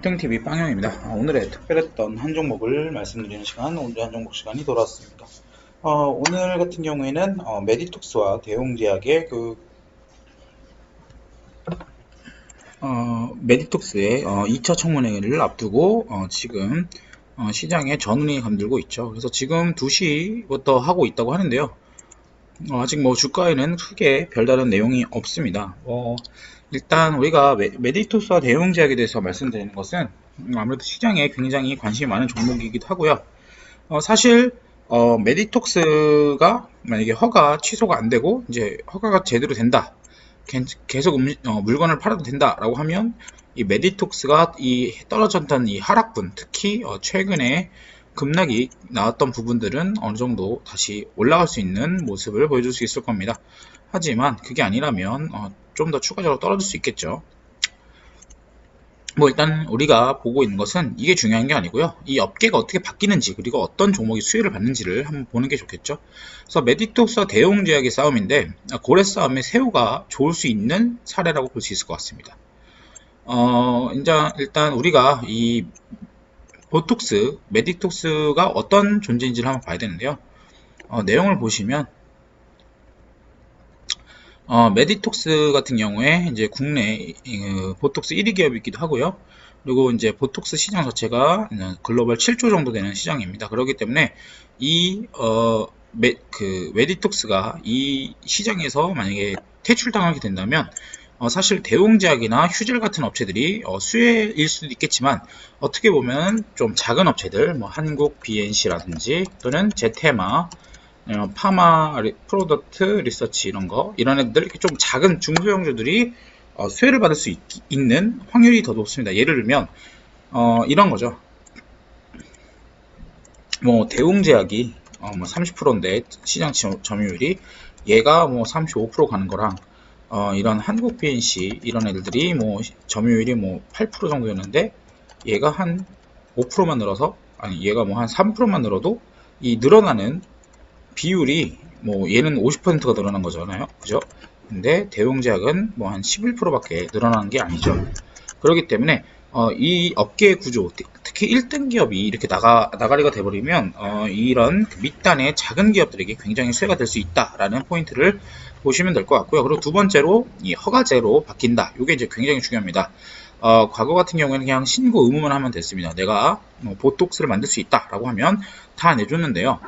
빅등TV 빵형입니다. 아, 오늘의 특별했던 한 종목을 말씀드리는 시간, 오늘 한 종목 시간이 돌아왔습니다. 어, 오늘 같은 경우에는 어, 메디톡스와 대웅제약의 그 어, 메디톡스의 어, 2차 청문회를 앞두고 어, 지금 어, 시장에 전운이 감돌고 있죠. 그래서 지금 2시부터 하고 있다고 하는데요. 어, 아직 뭐 주가에는 크게 별다른 내용이 없습니다. 어, 일단 우리가 메, 메디토스와 대웅제약에 대해서 말씀드리는 것은 음, 아무래도 시장에 굉장히 관심이 많은 종목이기도 하고요. 어, 사실 어, 메디톡스가 만약에 허가 취소가 안 되고 이제 허가가 제대로 된다. 개- 계속 음- 어, 물건을 팔아도 된다라고 하면 이 메디톡스가 이 떨어졌던 이 하락분, 특히 어, 최근에 급락이 나왔던 부분들은 어느 정도 다시 올라갈 수 있는 모습을 보여줄 수 있을 겁니다. 하지만 그게 아니라면 좀더 추가적으로 떨어질 수 있겠죠. 뭐 일단 우리가 보고 있는 것은 이게 중요한 게 아니고요. 이 업계가 어떻게 바뀌는지 그리고 어떤 종목이 수혜를 받는지를 한번 보는 게 좋겠죠. 그래서 메디톡스와 대웅제약의 싸움인데 고래 싸움에 새우가 좋을 수 있는 사례라고 볼 수 있을 것 같습니다. 어, 이제 일단 우리가 이 보톡스, 메디톡스가 어떤 존재인지를 한번 봐야 되는데요. 어, 내용을 보시면 어, 메디톡스 같은 경우에 이제 국내 어, 보톡스 1위 기업이기도 하고요. 그리고 이제 보톡스 시장 자체가 글로벌 7조 정도 되는 시장입니다. 그렇기 때문에 이 어, 메, 그 메디톡스가 이 시장에서 만약에 퇴출당하게 된다면 어, 사실 대웅제약이나 휴젤 같은 업체들이 어, 수혜일 수도 있겠지만 어떻게 보면 좀 작은 업체들 뭐 한국 BNC라든지 또는 제테마 어, 파마 리- 프로덕트 리서치 이런 거 이런 애들 이렇게 좀 작은 중소형주들이 어, 수혜를 받을 수 있, 는 확률이 더 높습니다. 예를 들면 어, 이런 거죠. 뭐 대웅제약이 어, 뭐 30%인데 시장 점- 점유율이 얘가 뭐 35% 가는 거랑 어, 이런 한국 BNC 이런 애들이 뭐 시- 점유율이 뭐 8% 정도였는데 얘가 한 5%만 늘어서 아니 얘가 뭐 한 3%만 늘어도 이 늘어나는 비율이 뭐 얘는 50%가 늘어난 거잖아요. 그죠? 근데 대웅제약은 뭐 한 11%밖에 늘어나는 게 아니죠. 그렇기 때문에 어, 이 업계의 구조, 특히 1등 기업이 이렇게 나가, 나가리가 돼버리면 어, 이런 그 밑단의 작은 기업들에게 굉장히 수혜가 될 수 있다라는 포인트를 보시면 될 것 같고요. 그리고 두 번째로 이 허가제로 바뀐다. 이게 이제 굉장히 중요합니다. 어, 과거 같은 경우에는 그냥 신고 의무만 하면 됐습니다. 내가 뭐 보톡스를 만들 수 있다라고 하면 다 내줬는데요.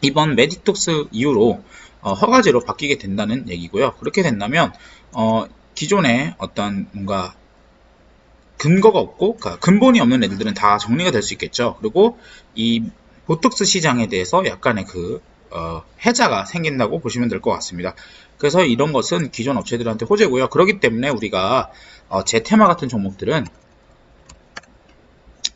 이번 메디톡스 이후로 어, 허가제로 바뀌게 된다는 얘기고요. 그렇게 된다면 어, 기존에 어떤 뭔가 근거가 없고 그러니까 근본이 없는 애들은 다 정리가 될 수 있겠죠. 그리고 이 보톡스 시장에 대해서 약간의 그 어, 해자가 생긴다고 보시면 될 것 같습니다. 그래서 이런 것은 기존 업체들한테 호재고요. 그렇기 때문에 우리가 어, 제테마 같은 종목들은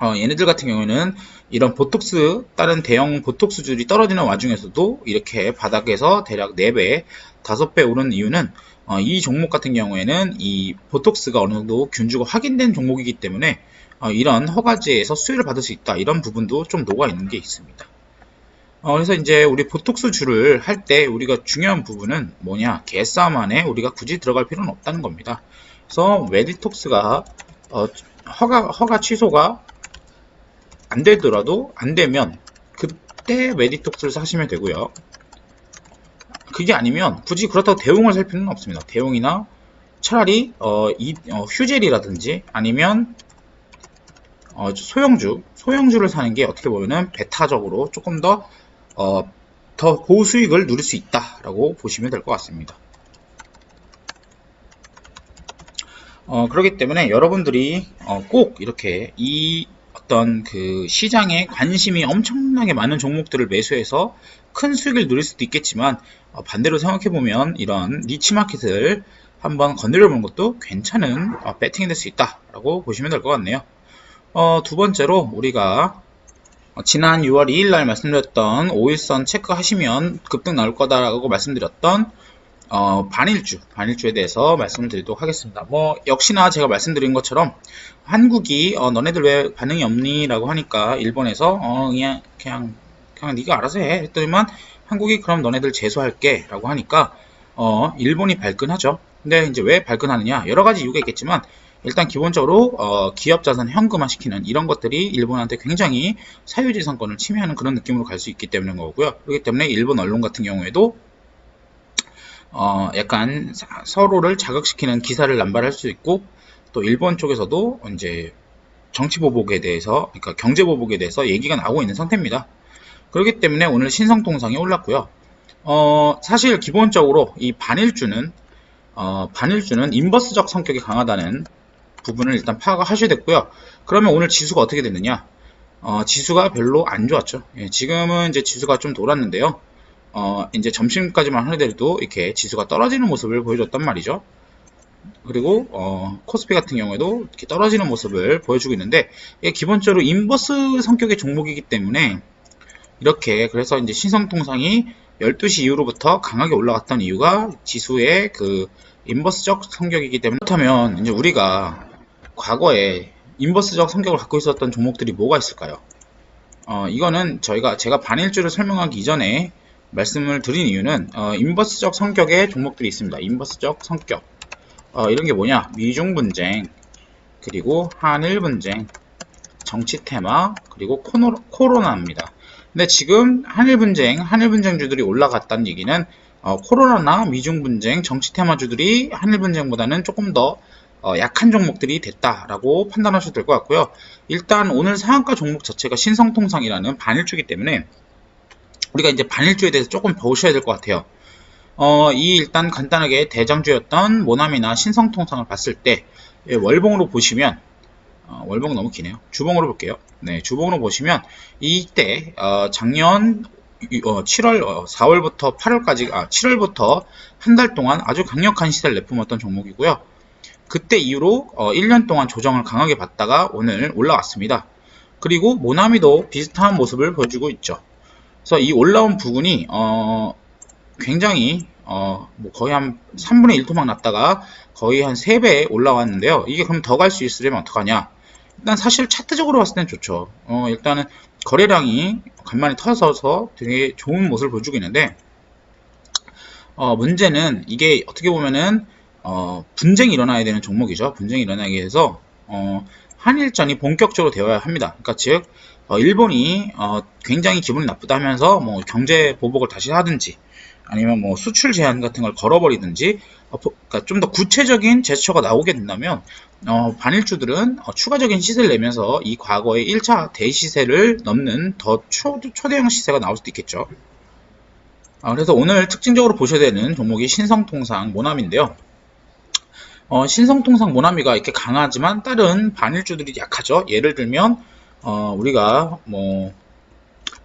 어, 얘네들 같은 경우에는 이런 보톡스 다른 대형 보톡스줄이 떨어지는 와중에서도 이렇게 바닥에서 대략 4배, 5배 오른 이유는 어, 이 종목 같은 경우에는 이 보톡스가 어느 정도 균주가 확인된 종목이기 때문에 어, 이런 허가제에서 수혜를 받을 수 있다 이런 부분도 좀 녹아 있는 게 있습니다. 어, 그래서 이제 우리 보톡스 줄을 할때 우리가 중요한 부분은 뭐냐 개싸움 안에 우리가 굳이 들어갈 필요는 없다는 겁니다. 그래서 웨디톡스가 어, 허가 허가 취소가 안 되더라도 안 되면 그때 메디톡스를 사시면 되고요. 그게 아니면 굳이 그렇다고 대웅을 살 필요는 없습니다. 대웅이나 차라리 어, 이, 어, 휴젤이라든지 아니면 어, 소형주, 소형주를 사는 게 어떻게 보면은 베타적으로 조금 더, 어, 더 고수익을 누릴 수 있다라고 보시면 될 것 같습니다. 어, 그렇기 때문에 여러분들이 어, 꼭 이렇게 이 어떤 그 시장에 관심이 엄청나게 많은 종목들을 매수해서 큰 수익을 누릴 수도 있겠지만 어, 반대로 생각해 보면 이런 니치 마켓을 한번 건드려 보는 것도 괜찮은 어, 배팅이 될 수 있다라고 보시면 될 것 같네요. 어, 두 번째로 우리가 어, 지난 6월 2일 날 말씀드렸던 5일선 체크하시면 급등 나올 거다라고 말씀드렸던 어, 반일주, 반일주에 대해서 말씀드리도록 하겠습니다. 뭐, 역시나 제가 말씀드린 것처럼, 한국이, 어, 너네들 왜 반응이 없니? 라고 하니까, 일본에서, 어, 그냥, 그냥, 그냥 네가 알아서 해. 했더니만, 한국이 그럼 너네들 재수할게. 라고 하니까, 어, 일본이 발끈하죠. 근데 이제 왜 발끈하느냐? 여러 가지 이유가 있겠지만, 일단 기본적으로 어, 기업 자산 현금화 시키는 이런 것들이 일본한테 굉장히 사유재산권을 침해하는 그런 느낌으로 갈 수 있기 때문인 거고요. 그렇기 때문에 일본 언론 같은 경우에도 어, 약간 사- 서로를 자극시키는 기사를 남발할 수 있고 또 일본 쪽에서도 이제 정치 보복에 대해서 그러니까 경제 보복에 대해서 얘기가 나오고 있는 상태입니다. 그렇기 때문에 오늘 신성통상이 올랐고요. 어, 사실 기본적으로 이 반일주는 어, 반일주는 인버스적 성격이 강하다는 부분을 일단 파악을 하셔야 됐고요. 그러면 오늘 지수가 어떻게 됐느냐? 어, 지수가 별로 안 좋았죠. 예, 지금은 이제 지수가 좀 돌았는데요. 어, 이제 점심까지만 하더라도 이렇게 지수가 떨어지는 모습을 보여줬단 말이죠. 그리고 어, 코스피 같은 경우에도 이렇게 떨어지는 모습을 보여주고 있는데 이게 기본적으로 인버스 성격의 종목이기 때문에 이렇게 그래서 이제 신성통상이 12시 이후로부터 강하게 올라갔던 이유가 지수의 그 인버스적 성격이기 때문에 그렇다면 이제 우리가 과거에 인버스적 성격을 갖고 있었던 종목들이 뭐가 있을까요? 어, 이거는 저희가 제가 반일주를 설명하기 이전에 말씀을 드린 이유는 어, 인버스적 성격의 종목들이 있습니다. 인버스적 성격 어, 이런 게 뭐냐? 미중 분쟁 그리고 한일 분쟁 정치 테마 그리고 코노, 코로나입니다. 근데 지금 한일 분쟁, 한일 분쟁주들이 올라갔다는 얘기는 어, 코로나나 미중 분쟁, 정치 테마주들이 한일 분쟁보다는 조금 더 어, 약한 종목들이 됐다라고 판단하셔도 될 것 같고요. 일단 오늘 상한가 종목 자체가 신성통상이라는 반일주기 때문에 우리가 이제 반일주에 대해서 조금 보셔야 될 것 같아요. 어, 이 일단 간단하게 대장주였던 모나미나 신성통상을 봤을 때 예, 월봉으로 보시면 어, 월봉 너무 기네요. 주봉으로 볼게요. 네, 주봉으로 보시면 이때 어, 작년 유- 어, 7월, 어, 4월부터 8월까지, 아, 7월부터 한 달 동안 아주 강력한 시세를 내뿜었던 종목이고요. 그때 이후로 어, 1년 동안 조정을 강하게 받다가 오늘 올라왔습니다. 그리고 모나미도 비슷한 모습을 보여주고 있죠. 그래서 이 올라온 부분이 어, 굉장히 어, 뭐 거의 한 3분의 1 토막 났다가 거의 한 3배 올라왔는데요. 이게 그럼 더 갈 수 있으려면 어떡하냐? 일단 사실 차트적으로 봤을 땐 좋죠. 어, 일단은 거래량이 간만에 터져서 되게 좋은 모습을 보여주고 있는데 어, 문제는 이게 어떻게 보면은 어, 분쟁이 일어나야 되는 종목이죠. 분쟁이 일어나기 위해서 어, 한일전이 본격적으로 되어야 합니다. 그러니까 즉 어, 일본이 어, 굉장히 기분이 나쁘다 하면서 뭐 경제 보복을 다시 하든지 아니면 뭐 수출 제한 같은 걸 걸어버리든지 어, 그러니까 좀 더 구체적인 제스처가 나오게 된다면 어, 반일주들은 어, 추가적인 시세를 내면서 이 과거의 1차 대시세를 넘는 더 초, 초대형 시세가 나올 수도 있겠죠. 아, 그래서 오늘 특징적으로 보셔야 되는 종목이 신성통상 모나미인데요. 어, 신성통상 모나미가 이렇게 강하지만 다른 반일주들이 약하죠. 예를 들면 어, 우리가 뭐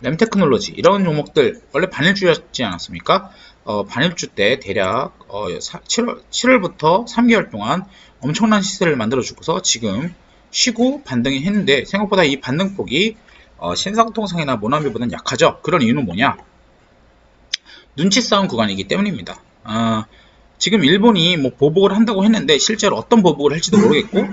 램테크놀로지 이런 종목들 원래 반일주였지 않았습니까? 어, 반일주 때 대략 어, 7월, 7월부터 3개월 동안 엄청난 시세를 만들어 주고서 지금 쉬고 반등이 했는데 생각보다 이 반등폭이 어, 신상통상이나 모나미보다는 약하죠. 그런 이유는 뭐냐? 눈치 싸움 구간이기 때문입니다. 아, 지금 일본이 뭐 보복을 한다고 했는데 실제로 어떤 보복을 할지도 모르겠고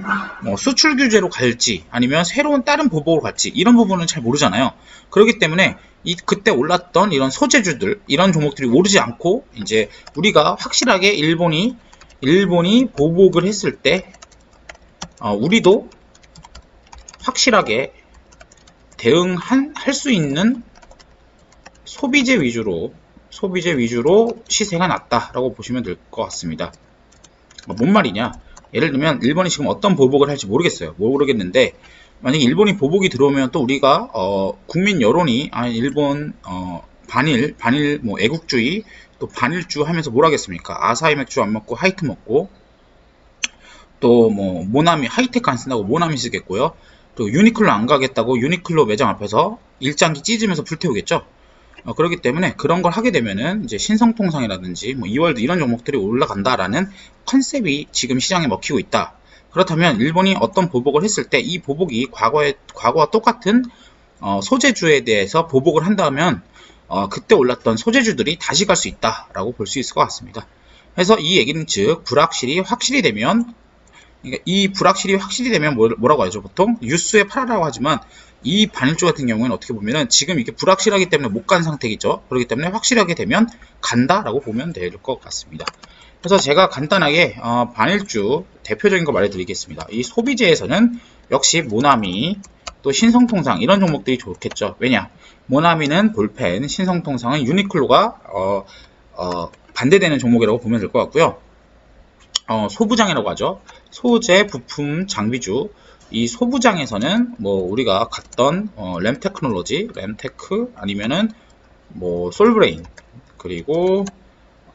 뭐 수출 규제로 갈지 아니면 새로운 다른 보복으로 갈지 이런 부분은 잘 모르잖아요. 그렇기 때문에 이 그때 올랐던 이런 소재주들 이런 종목들이 오르지 않고 이제 우리가 확실하게 일본이 일본이 보복을 했을 때 어, 우리도 확실하게 대응한 할 수 있는 소비재 위주로 소비재 위주로 시세가 낮다라고 보시면 될 것 같습니다. 어, 뭔 말이냐? 예를 들면 일본이 지금 어떤 보복을 할지 모르겠어요. 모르겠는데 만약에 일본이 보복이 들어오면 또 우리가 어, 국민 여론이 아 일본 어, 반일 반일 뭐 애국주의 또 반일주 하면서 뭘 하겠습니까? 아사히 맥주 안 먹고 하이트 먹고 또 뭐 모나미 하이테크 안 쓴다고 모나미 쓰겠고요. 또 유니클로 안 가겠다고 유니클로 매장 앞에서 일장기 찢으면서 불태우겠죠. 어, 그렇기 때문에 그런 걸 하게 되면은 이제 신성통상이라든지 뭐 이월드 이런 종목들이 올라간다라는 컨셉이 지금 시장에 먹히고 있다. 그렇다면 일본이 어떤 보복을 했을 때 이 보복이 과거에 과거와 똑같은 어, 소재주에 대해서 보복을 한다면 어, 그때 올랐던 소재주들이 다시 갈 수 있다라고 볼 수 있을 것 같습니다. 그래서 이 얘기는 즉 불확실이 확실히 되면 그러니까 이 불확실이 확실히 되면 뭐- 뭐라고 하죠 보통 뉴스에 팔아라고 하지만 이 반일주 같은 경우에는 어떻게 보면은 지금 이게 불확실하기 때문에 못 간 상태겠죠. 그렇기 때문에 확실하게 되면 간다라고 보면 될 것 같습니다. 그래서 제가 간단하게 어, 반일주 대표적인 거 말해드리겠습니다. 이 소비재에서는 역시 모나미, 또 신성통상 이런 종목들이 좋겠죠. 왜냐? 모나미는 볼펜, 신성통상은 유니클로가 어, 어, 반대되는 종목이라고 보면 될 것 같고요. 어, 소부장이라고 하죠. 소재, 부품, 장비주. 이 소부장에서는 뭐 우리가 갔던 어, 램 테크놀로지, 램 테크 아니면은 뭐 솔브레인 그리고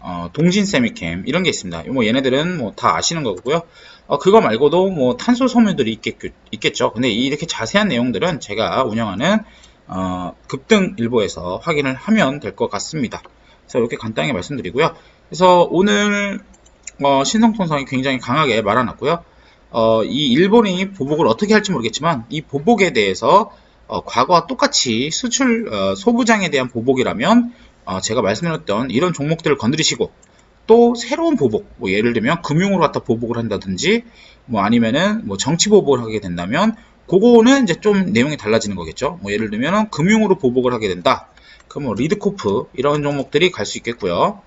어, 동진 세미캠 이런 게 있습니다. 뭐 얘네들은 뭐 다 아시는 거고요. 어, 그거 말고도 뭐 탄소 섬유들이 있겠, 있겠죠. 근데 이렇게 자세한 내용들은 제가 운영하는 어, 급등 일보에서 확인을 하면 될 것 같습니다. 그래서 이렇게 간단하게 말씀드리고요. 그래서 오늘 어, 신성통상이 굉장히 강하게 말아놨고요. 어, 이 일본이 보복을 어떻게 할지 모르겠지만 이 보복에 대해서 어, 과거와 똑같이 수출 어, 소부장에 대한 보복이라면 어, 제가 말씀드렸던 이런 종목들을 건드리시고 또 새로운 보복, 뭐 예를 들면 금융으로 갖다 보복을 한다든지 뭐 아니면은 뭐 정치 보복을 하게 된다면 그거는 이제 좀 내용이 달라지는 거겠죠. 뭐 예를 들면 금융으로 보복을 하게 된다. 그럼 뭐 리드코프 이런 종목들이 갈 수 있겠고요.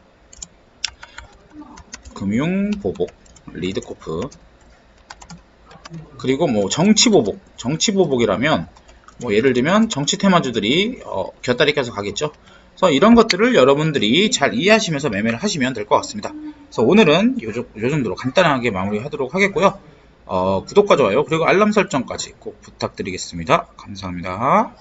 금융 보복, 리드코프 그리고 뭐 정치 보복, 정치 보복이라면 뭐 예를 들면 정치 테마주들이 어, 곁다리 껴서 가겠죠. 그래서 이런 것들을 여러분들이 잘 이해하시면서 매매를 하시면 될 것 같습니다. 그래서 오늘은 요, 정- 요 정도로 간단하게 마무리하도록 하겠고요. 어, 구독과 좋아요 그리고 알람 설정까지 꼭 부탁드리겠습니다. 감사합니다.